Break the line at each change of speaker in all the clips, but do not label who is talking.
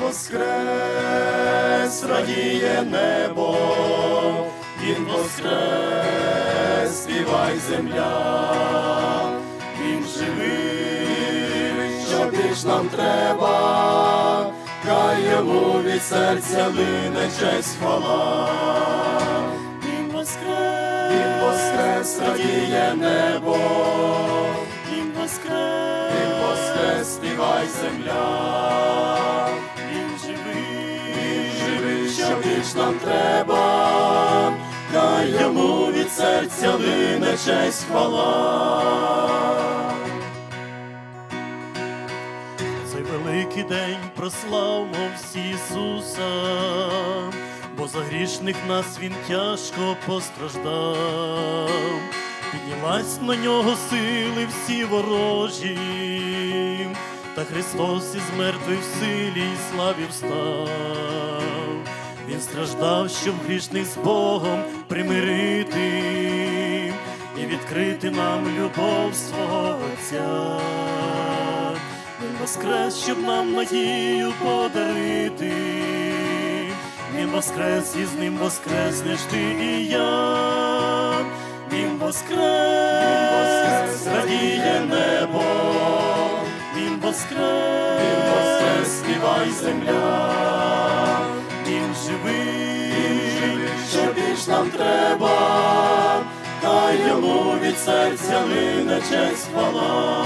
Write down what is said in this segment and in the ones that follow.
воскрес, радіє небо, Він воскрес, співай земля, Він живий, що більш нам треба, хай йому від серця лине честь хвала. Він воскрес, Він воскрес, радіє небо, Він воскрес, Він співай земля, Він живий, Він живий, що більш нам треба, хай йому від серця лине честь хвала.
Цей великий день прославмо всі Ісуса, бо за грішних нас Він тяжко постраждав, піднялась на нього сили всі ворожі, та Христос із мертвих силі й славі встав. Він страждав, щоб грішних з Богом примирити і відкрити нам любов свого Отця. Він воскрес, щоб нам надію подарити. Він воскрес, і з ним воскреснеш ти і я. Він воскрес, радіє небо. Він воскрес,
Він воскрес, співай земля,
Він живий,
Він живий, що більш нам треба, хай йому від серця лине честь хвала.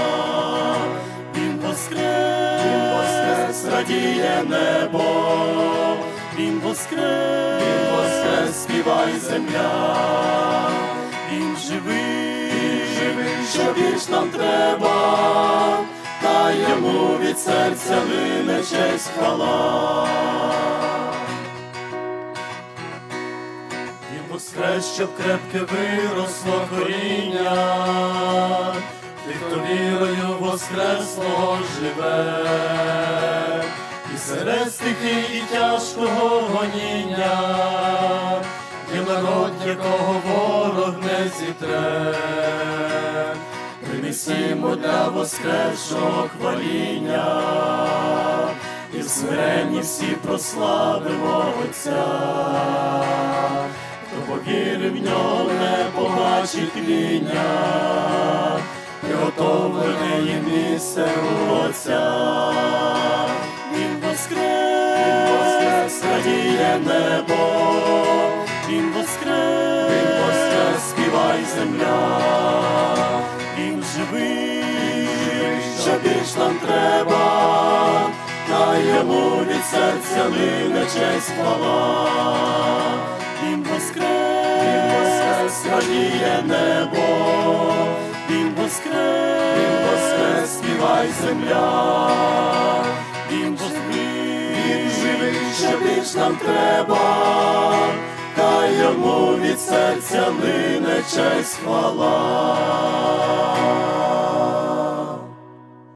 Він воскрес,
Він воскрес, радіє небо,
Він воскрес,
Він воскрес, співай земля,
Він живий,
живий, що більш нам треба, хай йому від серця лине честь хвала.
Він воскрес, щоб крепке виросло коріння, тих, хто вірою воскресло живе, і серед стихій і тяжкого гоніння, є народ, якого Принесімо для воскресшого хваління, і в смиренні всі прославимо Отця. Хто повірив в нього, не побачить тління, приготовлене їм місце у Отця. Він воскрес,
Він воскрес,
радіє небо, Він воскрес,
Він воскрес, співай земля, що нам треба, хай йому від серця лине честь хвала.
Він воскрес,
Він воскрес, радіє небо,
Він воскрес,
Він воскрес, співай земля,
Він живий,
Він живий, що більш нам треба, хай йому від серця лине честь хвала.